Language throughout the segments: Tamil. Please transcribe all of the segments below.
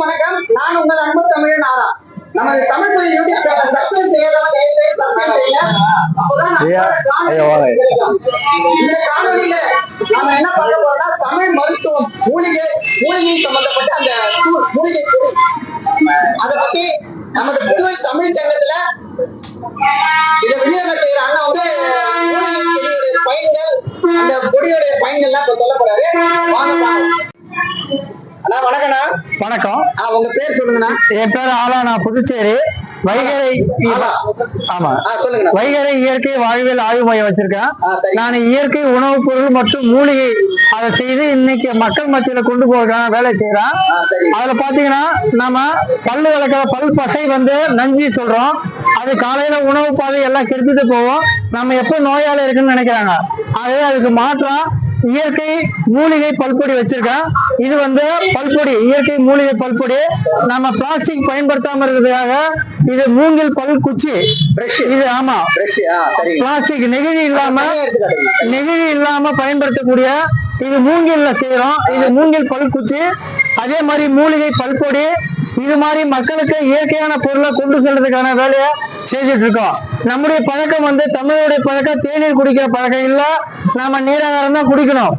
அனைவருக்கும் வணக்கம். நான் உங்கள் அன்பு தமிழன் ஆரா. நமது தமிழ் துறை யூடியூப் சேனல் சப்ஸ்கிரைப் செய்யாதவங்க தயவு செய்து சப்ஸ்கிரைப் செய்யுங்க அப்பதான். இந்த காணொலியில நாம என்ன போறோம்னா தமிழ் மருத்துவம் மூலிகை மூலிகை சம்பந்தப்பட்ட அந்த மூலிகை பொடி அதை பத்தி நமது புதுவை தமிழ் சங்கத்துல இதை விநியோகம் செய்யற அண்ணா வந்து பயன்கள் அந்த பொடியோடைய பயன்கள்லாம் இப்ப சொல்ல போறாரு. அண்ணா வணக்கண்ணா வணக்கம். உங்க பேர் சொல்லுங்கண்ணா. என் பேர் ஆலா நான் புதுச்சேரி. வைகரை. ஆமா. வைகரை இயற்கை வாழ்வியல் ஆய்வு மையம் வச்சிருக்கேன். நான் இயற்கை உணவுப் பொருள் மற்றும் மூலிகை அதை செய்து இன்னைக்கு மக்கள் மத்தியில கொண்டு போக வேலை செய்யறேன் அதுல பாத்தீங்கன்னா நம்ம பல்லு விளக்க பல் பசை வந்து நஞ்சி சொல்றோம். அது காலையில உணவு பாதை எல்லாம் கெடுத்துட்டு போவோம். நம்ம எப்போ நோயாளி இருக்குன்னு நினைக்கிறாங்க. ஆகவே அதுக்கு மாற்றம் இயற்கை மூலிகை பல்பொடி வச்சிருக்கேன் இது வந்து பல்பொடி இயற்கை மூலிகை பல்பொடி. நம்ம பிளாஸ்டிக் பயன்படுத்தாம இருக்கிறதுக்காக இது மூங்கில் பல் குச்சி. இது ஆமா. பிளாஸ்டிக் நெகிழி இல்லாம நெகிழி இல்லாம பயன்படுத்தக்கூடிய இது மூங்கில்ல செய்யறோம் இது மூங்கில் பல்குச்சி அதே மாதிரி மூலிகை பல்பொடி. இது மாதிரி மக்களுக்கு இயற்கையான பொருளை கொண்டு செல்றதுக்கான வேலையை செஞ்சுட்டு இருக்கோம். நம்முடைய பழக்கம் வந்து தமிழருடைய பழக்கம் தேநீர் குடிக்கிற பழக்கம் இல்ல நாம நீராகாரம் தான் குடிக்கணும்.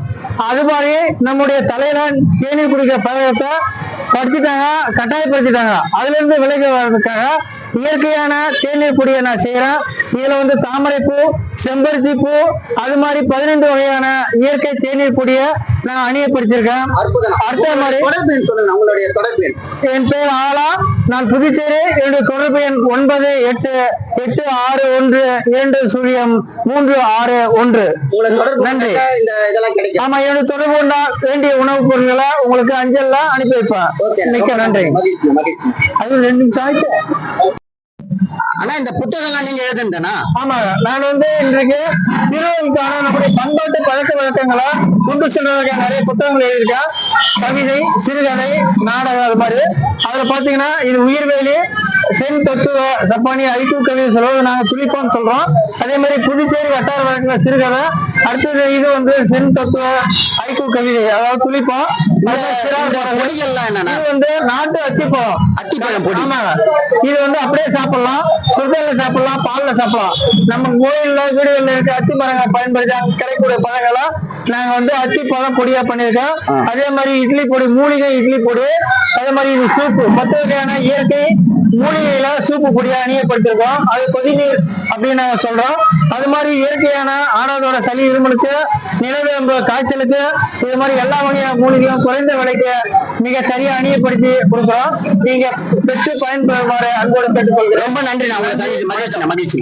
அது மாதிரி நம்முடைய தலையில தேநீர் குடிக்கிற பழக்கத்தை படுத்திட்டாங்க கட்டாயப்படுத்திட்டாங்க. அதுல இருந்து விலகி வர்றதுக்காக இயற்கையான தேநீர் பொடியை நான் செய்யறேன் இதுல வந்து தாமரை பூ செம்பருத்தி பூ அது மாதிரி பதினைந்து வகையான இயற்கை தேநீர் பொடியை நான் அணியப்படுத்தியிருக்கேன். அற்புதம். அடுத்த மாதிரி உங்களுடைய தொடர்பு என் பேர் ஆலா. நான் புதுச்சேரி. என்னுடைய தொடர்பு எண் ஒன்பது எட்டு எட்டு ஆறு ஒன்று இரண்டு சுழியம் மூன்று ஆறு ஒன்று. நன்றி. ஆமா என்னுடைய தொடர்பு கொண்டா வேண்டிய உணவுப் பொருட்களை உங்களுக்கு அஞ்சல்ல அனுப்பி வைப்பேன். ஓகே. மிக்க நன்றி. அது ரெண்டு நிமிஷம் ஆயிட்டு ஆனா இந்த புத்தகம்லாம் நீங்க எழுதுனா ஆமாங்க. நான் வந்து இன்றைக்கு சிறுவர்களுக்கான நம்முடைய பண்பாட்டு பழக்க வழக்கங்களை கொண்டு செல்வதற்கான நிறைய புத்தகங்கள் எழுதியிருக்கேன். கவிதை சிறுகதை நாடகம் அது மாதிரி. அதுல பாத்தீங்கன்னா இது உயிர்வேலி சென் தத்துவ சப்பானி ஐக்கூ கவிதை சொல்லுவது நாங்க துளிப்போம் சொல்றோம். அதே மாதிரி புதுச்சேரி வட்டார வழக்குல சிறுகதை அடுத்தது இது வந்து சென் தத்துவ ஐக்கூ கவிதை அதாவது துளிப்போம். இது வந்து நாட்டு அத்திப்பழம். அத்திப்பழம் பொடி. இது வந்து அப்படியே சாப்பிடலாம். சுடுதல்ல சாப்பிடலாம் பால்ல சாப்பிடலாம். நம்ம கோயில்ல வீடுகள்ல இருக்க அத்தி மரங்களை பயன்படுத்தி கிடைக்கக்கூடிய பழங்களை நாங்க வந்து அத்தி பழம் பொடியா பண்ணியிருக்கோம். அதே மாதிரி இட்லி பொடி மூலிகை இட்லி பொடி அதே மாதிரி இது சூப்பு. பத்து வகையான இயற்கை மூலிகையில சூப்பு பொடியா அணியப்படுத்திருக்கோம். அது கொதிநீர் அப்படின்னு நாங்க சொல்றோம். அது மாதிரி இயற்கையான ஆடாதோட சளி இருமலுக்கு நிலவேம்பு காய்ச்சலுக்கு இது மாதிரி எல்லா வகையான மூலிகையும் குறைந்த விலைக்கு மிக சரியா அணியப்படுத்தி கொடுக்குறோம். நீங்க பெற்று பயன்பெறுமாறு அன்போடு கேட்டுக்கொள்கிறேன். ரொம்ப நன்றி நான் உங்களை மகிழ்ச்சி மகிழ்ச்சி.